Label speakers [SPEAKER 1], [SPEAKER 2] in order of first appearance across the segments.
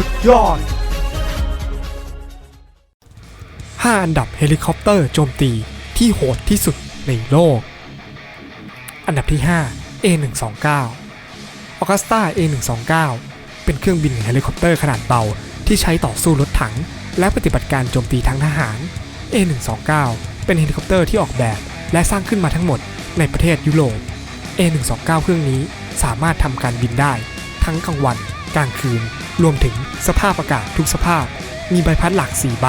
[SPEAKER 1] สุดยอด 5 อันดับเฮลิคอปเตอร์โจมตีที่โหดที่สุดในโลก อันดับที่ 5 A129 Augusta A129 เป็นเครื่องบินเฮลิคอปเตอร์ขนาดเบาที่ใช้ต่อสู้รถถัง และปฏิบัติการโจมตีทางทหาร A129 เป็นเฮลิคอปเตอร์ที่ออกแบบ และสร้างขึ้นมาทั้งหมดในประเทศยุโรป A129 เครื่องนี้สามารถทำการบินได้ ทั้งกลางวัน กลางคืน รวมถึงสภาพอากาศทุกสภาพ มีใบพัดหลัก 4 ใบ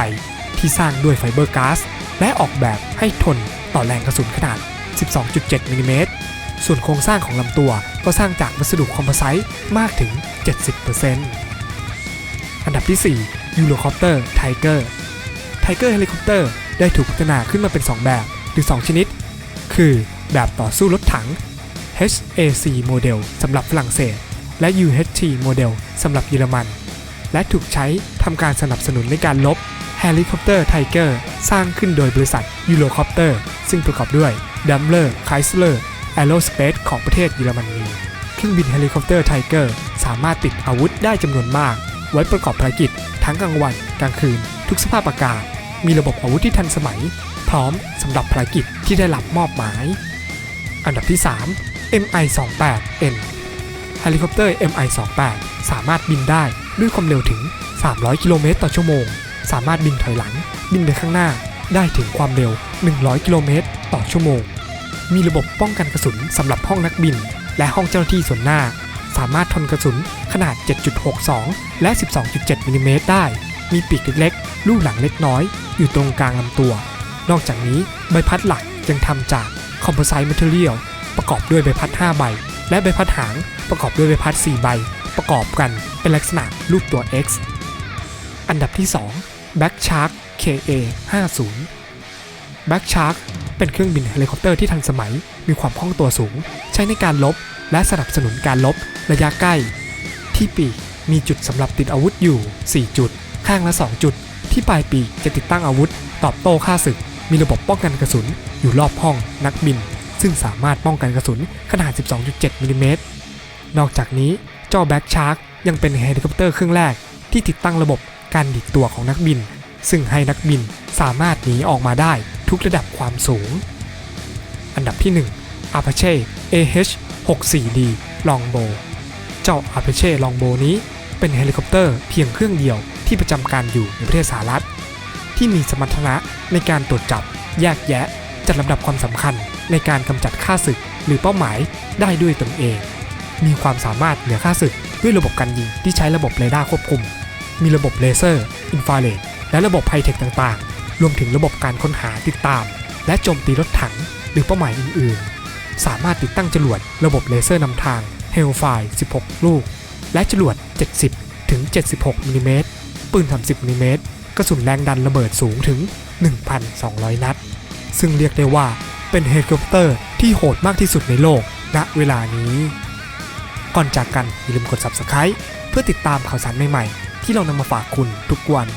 [SPEAKER 1] ที่สร้างด้วยไฟเบอร์ก๊าซและออกแบบให้ทนต่อแรงกระสุนขนาด 12.7มิลลิเมตรส่วนโครงสร้างของลำตัวก็สร้างจากวัสดุคอมโพไซต์มากถึง 70%อันดับที่4 Eurocopter Tiger Tiger Helicopter ได้ถูกพัฒนาขึ้นมาเป็น 2 แบบหรือ 2 ชนิด คือแบบต่อสู้รถถัง HAC โมเดลสำหรับฝรั่งเศส และ UHT โมเดลสำหรับเยอรมัน และถูกใช้ทำการสนับสนุนในการลบ Helicopter Tiger สร้างขึ้นโดยบริษัท Eurocopter ซึ่งประกอบด้วย Daimler Chrysler Aerospace ของประเทศเยอรมนีเครื่องบินเฮลิคอปเตอร์ Tiger สามารถติดอาวุธได้จำนวนมาก ไว้ประกอบภารกิจ ทั้งกลางวันกลางคืน ทุกสภาพอากาศ มีระบบอาวุธที่ทันสมัย พร้อมสำหรับภารกิจที่ได้รับมอบหมาย อันดับที่ 3 MI-28N เฮลิคอปเตอร์ MI-28 สามารถบินได้ด้วยความเร็วถึง 300 กิโลเมตรต่อชั่วโมง สามารถบินถอยหลัง บินไปข้างหน้า ได้ถึงความเร็ว 100 กิโลเมตรต่อชั่วโมง มีระบบป้องกันกระสุนสำหรับห้องนักบิน และห้องเจ้าหน้าที่ส่วนหน้า สามารถทนกระสุนขนาด 7.62 และ 12.7 มิลลิเมตรได้ มีปีกเล็กๆ ลูกหลังเล็กน้อย อยู่ตรงกลางลำตัว นอกจากนี้ใบพัดหลักยังทำจากคอมโพไซต์แมทเทียลประกอบด้วยใบพัด 5 ใบ และใบพัดหางประกอบด้วยใบพัด 4 ใบ ประกอบกันเป็นลักษณะรูปตัว X อันดับที่ 2 Back Shark KA 50 Back Shark เป็นเครื่องบินเฮลิคอปเตอร์ที่ทันสมัย มีความคล่องตัวสูง ใช้ในการลบ และสนับสนุนการลบระยะใกล้ ที่ปีกมีจุดสำหรับติดอาวุธอยู่ 4 จุด ข้างละ 2 จุด ที่ปลายปีกจะติดตั้งอาวุธ ตอบโต้ค่าศึก มีระบบป้องกันกระสุน อยู่รอบห้องนักบิน ซึ่งสามารถป้องกันกระสุนขนาด 12.7 มิลลิเมตร นอกจากนี้จอแบ็กชาร์กยังเป็นเฮลิคอปเตอร์เครื่องแรกที่ติดตั้งระบบการดิดตัวของนักบิน ซึ่งให้นักบินสามารถหนีออกมาได้ทุกระดับความสูง อันดับที่ 1 Apache AH-64D Longbow เจ้า Apache Longbow นี้เป็นเฮลิคอปเตอร์เพียงเครื่องเดียวที่ประจำการอยู่ในประเทศสหรัฐ ที่มีสมรรถนะในการตรวจจับแยกแยะ จัดลำดับความสำคัญในการกำจัดค่าศึกหรือเป้าหมายได้ด้วยตนเอง มีความสามารถเหนือค่าศึกด้วยระบบการยิงที่ใช้ระบบเรดาร์ควบคุม มีระบบเลเซอร์ อินฟราเรด และระบบไฮเทคต่างๆ รวมถึงระบบการค้นหาติดตาม และโจมตีรถถัง หรือเป้าหมายอื่นๆ สามารถติดตั้งจรวดระบบเลเซอร์นำทาง Hellfire 16 ลูก และจรวด 70 ถึง 76มิลลิเมตรปืน 30มิลลิเมตรกระสุนแรงดันระเบิดสูงถึง 1,200 นัด ซึ่งเรียกได้ว่าเป็นเฮลิคอปเตอร์ที่โหดมากที่สุดในโลก ณ เวลานี้ ก่อนจากกันอย่าลืมกด subscribe เพื่อติดตามข่าวสารใหม่ๆ ที่เรานำมาฝากคุณทุกวัน